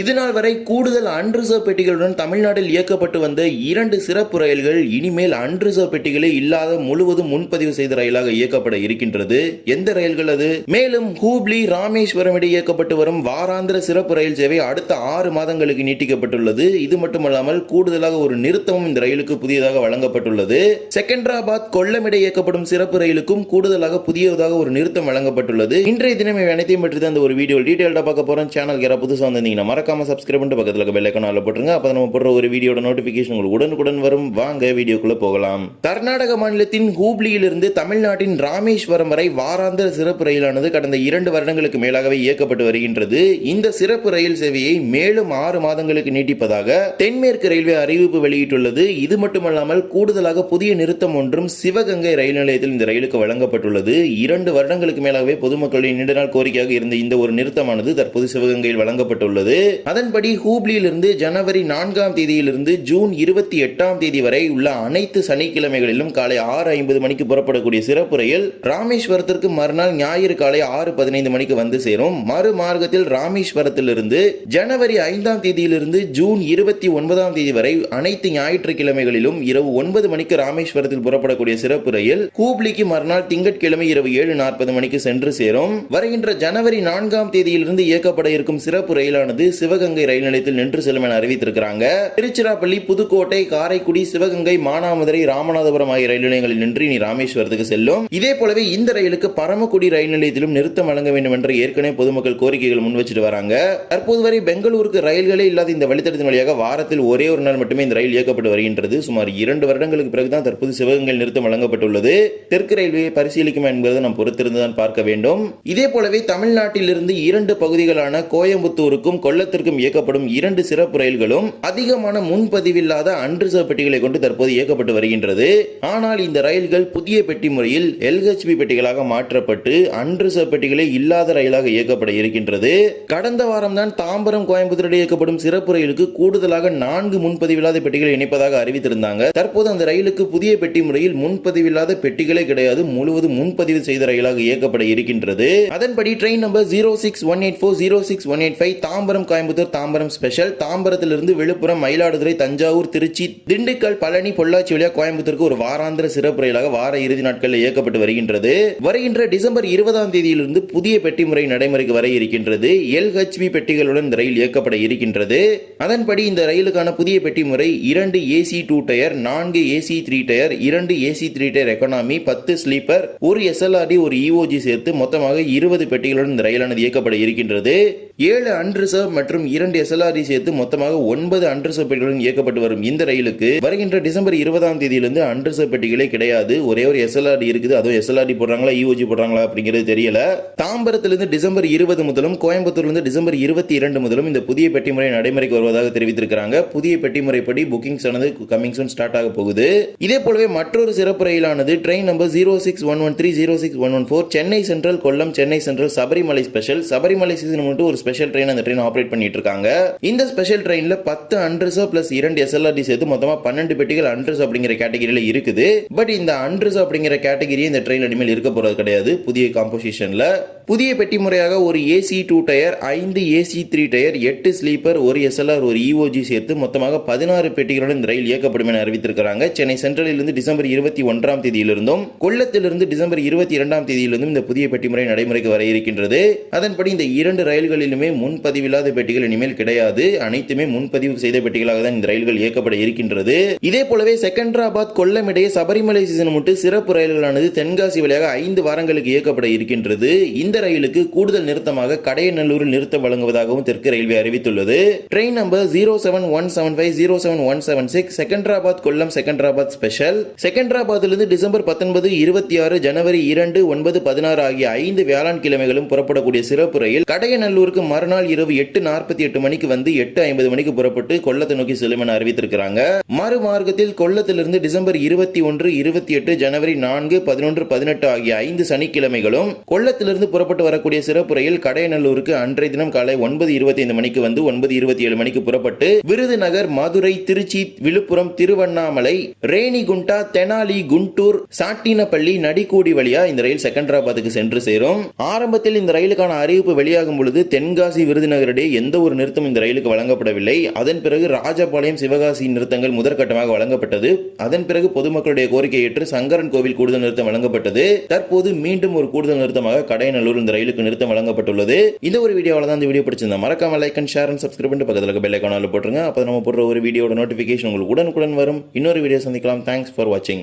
இதுநாள் வரை கூடுதல் அன்ரிசர்வ் பெட்டிகளுடன் தமிழ்நாட்டில் இயக்கப்பட்டு வந்த இரண்டு சிறப்பு ரயில்கள் இனிமேல் அன்ரிசர்வ் பெட்டிகளே இல்லாத முழுவதும் முன்பதிவு செய்த ரயிலாக இயக்கப்பட இருக்கின்றது. எந்த ரயில்கள் அது? மேலும் ஹூப்ளி ராமேஸ்வரம் இடையே இயக்கப்பட்டு வரும் வாராந்திர சிறப்பு ரயில் சேவை அடுத்த ஆறு மாதங்களுக்கு நீட்டிக்கப்பட்டுள்ளது. இது மட்டுமல்லாமல் கூடுதலாக ஒரு நிறுத்தமும் இந்த ரயிலுக்கு புதியதாக வழங்கப்பட்டுள்ளது. செகண்டராபாத் கொல்லம் இயக்கப்படும் சிறப்பு ரயிலுக்கும் கூடுதலாக புதியதாக ஒரு நிறுத்தம் வழங்கப்பட்டுள்ளது. இன்றைய தினம் அனைத்தையும் பற்றி தான் இந்த ஒரு வீடியோ டீடைல்டா பார்க்க போறோம். சேனல் யாராவது புதுசாக வந்திருந்தீங்கன்னா மறக்காம சப்ஸ்கிரைப் பண்ணிட்டு பக்கத்தில் இருக்க பெல் ஐக்கான போட்டுருங்க. அப்போ நம்ம போடுற ஒரு வீடியோட நோட்டிஃபிகேஷன் உங்களுக்கு உடனுக்குடன் வரும். வாங்க வீடியோக்குள்ள போகலாம். கர்நாடக மாநிலத்தின் ஹூப்ளியிலிருந்து தமிழ்நாட்டின் ராமேஸ்வரம் வரை வாராந்திர சிறப்பு ரயிலானது கடந்த இரண்டு வருடங்களுக்கு மேலாகவே இயக்கப்பட்டு வருகின்றது. இந்த சிறப்பு ரயில் சேவையை மேலும் ஆறு மாதங்களுக்கு நீட்டிப்பதாக தென்மேற்கு ரயில்வே அறிவிப்பு வெளியிட்டுள்ளது. இது மட்டுமல்லாமல் கூடுதலாக புதிய நிறுத்தம் ஒன்றும் சிவகங்கை ரயில் நிலையத்தில் இந்த ரயிலுக்கு வழங்கப்பட்டுள்ளது. இரண்டு வருடங்களுக்கு மேலாகவே பொதுமக்களின் நீண்ட நாள் கோரிக்கையாக இருந்த இந்த ஒரு நிறுத்தமானது தற்போது சிவகங்கையில் வழங்கப்பட்டுள்ளது. அதன்படி ஹூப்ளியிலிருந்து ஜனவரி நான்காம் தேதியிலிருந்து ஜூன் இருபத்தி எட்டாம் தேதி வரை உள்ள அனைத்து சனிக்கிழமைகளிலும் காலை ஆறு ஐம்பது மணிக்கு புறப்படக்கூடிய சிறப்பு ரயில் ராமேஸ்வரத்திற்கு மறுநாள் ஞாயிறு காலை ஆறு பதினைந்து மணிக்கு வந்து சேரும். மறு மார்க்கத்தில் ராமேஸ்வரத்திலிருந்து ஜனவரி ஐந்தாம் தேதியிலிருந்து ஜூன் இருபத்தி ஒன்பதாம் தேதி வரை அனைத்து ஞாயிற்றுக்கிழமைகளிலும் இரவு ஒன்பது மணிக்கு ராமேஸ்வரத்தில் புறப்படக்கூடிய சிறப்பு ரயில் ஹூப்ளிக்கு மறுநாள் திங்கட்கிழமை இரவு ஏழு நாற்பது மணிக்கு சென்று சேரும். வருகின்ற ஜனவரி நான்காம் தேதியிலிருந்து இயக்கப்பட இருக்கும் சிறப்பு ரயிலானது சிவகங்கை ரயில் நிலையத்தில் நின்று செல்லும் என அறிவித்திருக்கிறாங்க. திருச்சிராப்பள்ளி புதுக்கோட்டை காரைக்குடி சிவகங்கை மானாமதுரை ராமநாதபுரம் ஆகிய ரயில் நிலையங்களில் நின்று இனி ராமேஸ்வரத்துக்கு செல்லும். இதே போலவே இந்த ரயிலுக்கு பரமக்குடி ரயில் நிலையத்திலும் நிறுத்தம் வழங்க வேண்டும் என்று ஏற்கனவே பொதுமக்கள் கோரிக்கைகள் முன்வச்சிட்டு வராங்க. தற்போது வரை பெங்களூருக்கு ரயில்களே இல்லாத இந்த வழித்தடத்தின் வழியாக வாரத்தில் ஒரே ஒரு நாள் மட்டுமே இந்த ரயில் இயக்கப்பட்டு வருகின்றது. சுமார் இரண்டு வருடங்களுக்கு பிறகுதான் தற்போது சிவகங்கை நிறுத்தம் வழங்கப்பட்டுள்ளது. தெற்கு ரயில்வே பரிசீலிக்கும் என்பதை நாம் பொறுத்திருந்துதான் பார்க்க வேண்டும். இதே போலவே தமிழ்நாட்டிலிருந்து இரண்டு பகுதிகளான கோயம்புத்தூருக்கும் தமிழகத்திற்கும் இயக்கப்படும் இரண்டு சிறப்பு ரயில்களும் அதிகமான முன்பதிவில்லாத அன்ரிசர்வ் பெட்டிகளை கொண்டு தற்போது இயக்கப்பட்டு வருகின்றது. ஆனால் இந்த ரயில்கள் புதிய பெட்டி முறையில் எல்ஹெச்பி பெட்டிகளாக மாற்றப்பட்டு அன்ரிசர்வ் பெட்டிகளே இல்லாத ரயிலாக இயக்கப்பட இருக்கின்றது. கடந்த வாரம் தான் தாம்பரம் கோயம்புத்தூர் இயக்கப்படும் சிறப்பு ரயிலுக்கு கூடுதலாக நான்கு முன்பதிவில்லாத பெட்டிகளை இணைப்பதாக அறிவித்திருந்தாங்க. தற்போது அந்த ரயிலுக்கு புதிய பெட்டி முறையில் முன்பதிவில்லாத பெட்டிகளே கிடையாது. முழுவதும் முன்பதிவு செய்த ரயிலாக இயக்கப்பட இருக்கின்றது. அதன்படி train number zero six one eight four zero six one eight five Tambaram Coimbatore Coimbatore Tambaram special தாம்பரத்திலிருந்து Villupuram Mayiladuthurai Thanjavur Trichy Dindigul Palani Pollachi வழியாக கோயம்புத்தூருக்கு ஒரு வாராந்திர சிறப்பு ரயிலாக வார இறுதி நாட்களில் இயக்கப்பட்டு வருகின்றது. வருகின்ற டிசம்பர் இருபதாம் தேதியிலிருந்து புதிய பெட்டி முறை நடைமுறைக்கு வர இருக்கின்றது. எல்ஹெச்பி பெட்டிகளுடன் இந்த ரயில் இயக்கப்பட இருக்கின்றது. அதன்படி இந்த ரயிலுக்கான புதிய பெட்டி முறை இரண்டு ஏசி டூ டயர் நான்கு ஏசி த்ரீ டயர் இரண்டு ஏசி த்ரீ டயர் எக்கனாமி பத்து ஸ்லீப்பர் ஒரு எஸ்எல்ஆர்டி ஒரு இஓஜி சேர்த்து மொத்தமாக இருபது பெட்டிகளுடன் இந்த ரயிலானது இயக்கப்பட இருக்கின்றது. ஏழு அன்ரிசர்வ் மற்றும் இரண்டு எஸ்எல்ஆர்டி சேர்த்து மொத்தமாக ஒன்பது அன்ரிசர்வ் பெட்டிகளுடன் இயக்கப்பட்டு வரும் இந்த ரயிலுக்கு வருகின்ற டிசம்பர் இருபதாம் தேதியிலிருந்து அன்ரிசர்வ் பெட்டிகளே கிடையாது. ஒரே ஒரு எஸ்எல்ஆர்டி இருக்குது. அதுவும் எஸ்எல்ஆர்டி போடுறாங்களா இஓஜி போடுறாங்களா அப்படிங்கிறது தெரியல. தாம்பரத்திலிருந்து டிசம்பர் இருபது முதலும் கோயம்புத்தூர்லேருந்து டிசம்பர் இருபத்தி இரண்டு முதலும் இந்த புதிய பெட்டி முறை நடைமுறைக்கு வருவதாக தெரிவித்திருக்கிறாங்க. புதிய பெட்டி முறைப்படி புக்கிங்ஸ் ஆனது கமிங் சூன் ஸ்டார்ட் ஆக போகுது. இதே போலவே மற்றொரு சிறப்பு ரயிலானது train number zero six one one three zero six one one four Chennai central Kollam Chennai central Sabarimala special Sabarimala season மட்டும் ஒரு ஸ்பெஷல் ட்ரெயின் அந்த ட்ரெயின் ஆப்ரேட் பண்ணிட்டு இருக்காங்க இந்த ஸ்பெஷல் ட்ரெயின்ல பத்து அன்ரிசர்வ் பிளஸ் இரண்டு எஸ்எல்ஆர்டி சேர்த்து மொத்தமா பன்னெண்டு பெட்டிகள் அன்ரிசர்வ் அப்படிங்கிற கேட்டகரியில இருக்குது. பட் இந்த அன்ரிசர்வ் அப்படிங்கிற கேட்டகரி இந்த ட்ரெயின் இனிமேல் இருக்க போறது கிடையாது. புதிய காம்போசிஷன்ல புதிய பெட்டி முறையாக ஒரு ஏசி டூ டயர் ஐந்து ஏசி த்ரீ டயர் எட்டு ஸ்லீப்பர் ஒரு எஸ்எல்ஆர் ஒரு இஓஜி சேர்த்து மொத்தமாக பதினாறு பெட்டிகளுடன் இந்த ரயில் இயக்கப்படும் என அறிவித்திருக்கிறாங்க. சென்னை சென்ட்ரலிலிருந்து டிசம்பர் இருபத்தி ஒன்றாம் தேதியிலிருந்தும் கொல்லத்திலிருந்து டிசம்பர் இருபத்தி இரண்டாம் தேதியிலிருந்தும் இந்த புதிய பெட்டி முறை நடைமுறைக்கு வர இருக்கின்றது. அதன்படி இந்த இரண்டு ரயில்களில் ரயில்களிலுமே முன்பதிவில்லாத பெட்டிகள் இனிமேல் கிடையாது. அனைத்துமே முன்பதிவு செய்த பெட்டிகளாக தான் இந்த ரயில்கள் இயக்கப்பட இருக்கின்றது. இதே போலவே செகண்டராபாத் கொல்லம் இடையே சபரிமலை சீசன் முட்டு சிறப்பு ரயில்களானது தென்காசி வழியாக ஐந்து வாரங்களுக்கு இயக்கப்பட இருக்கின்றது. இந்த ரயிலுக்கு கூடுதல் நிறுத்தமாக கடையநல்லூரில் நிறுத்தம் வழங்குவதாகவும் தெற்கு ரயில்வே அறிவித்துள்ளது. Train number zero seven one seven five zero seven one seven six Secunderabad Kollam Secunderabad special. செகண்டராபாத்திலிருந்து December பத்தொன்பது இருபத்தி ஆறு ஜனவரி இரண்டு ஒன்பது பதினாறு ஆகிய ஐந்து வியாழன் கிழமைகளும் புறப்படக்கூடிய சிறப்பு ரயில் கடையநல்லூருக்கு மறுநாள் இரவு எட்டு நாற்பத்தி எட்டு மணிக்கு வந்து எட்டு ஐம்பது மணிக்கு புறப்பட்டு கொல்லத்தை நோக்கி செல்லும் என அறிவித்திருக்கிறாங்க. மறுமார்க்கத்தில் கொல்லத்திலிருந்து டிசம்பர் இருபத்தி ஒன்று இருபத்தி எட்டு ஜனவரி நான்கு பதினொன்று பதினெட்டு ஆகிய ஐந்து சனிக்கிழமைகளும் கொல்லத்திலிருந்து புறப்பட்டு வரக்கூடிய சிறப்பு ரயில் கடையநல்லூருக்கு அன்றைய தினம் காலை ஒன்பது இருபத்தி ஐந்து மணிக்கு வந்து ஒன்பது இருபத்தி ஏழு மணிக்கு புறப்பட்டு விருதுநகர் மதுரை திருச்சி விழுப்புரம் திருவண்ணாமலை ரேணிகுண்டா தெனாலி குண்டூர் சாட்டினப்பள்ளி நடிகூடி வழியா இந்த ரயில் செகண்டராபாத்துக்கு சென்று சேரும். ஆரம்பத்தில் இந்த ரயிலுக்கான அறிவிப்பு வெளியாகும் பொழுது தென் தென்காசி விருதுநகரிடையே எந்த ஒரு நிறுத்தம் இந்த ரயிலுக்கு வழங்கப்படவில்லை. அதன் பிறகு ராஜபாளையம் சிவகாசி நிறுத்தங்கள் முதற்கட்டமாக வழங்கப்பட்டது. அதன் பிறகு பொதுமக்களுடைய கோரிக்கை ஏற்று சங்கரன் கோவில் கூடுதல் நிறுத்தம் வழங்கப்பட்டது. தற்போது மீண்டும் ஒரு கூடுதல் நிறுத்தமாக கடையநல்லூர் இந்த ரயிலுக்கு நிறுத்தம் வழங்கப்பட்டுள்ளது. இந்த ஒரு வீடியோவில் தான் இந்த வீடியோ பிடிச்சிருந்தா மறக்காம like and share and subscribe பண்ணிட்டு பக்கத்தில் பெல் ஐக்கானில் போட்டுருங்க. அப்போ நம்ம போடுற ஒரு வீடியோட நோட்டிஃபிகேஷன் உங்களுக்கு உடனுக்குடன் வரும். இன்னொரு வீடியோ சந்திக்கலாம். தேங்க்ஸ் ஃபார் வாட்சிங்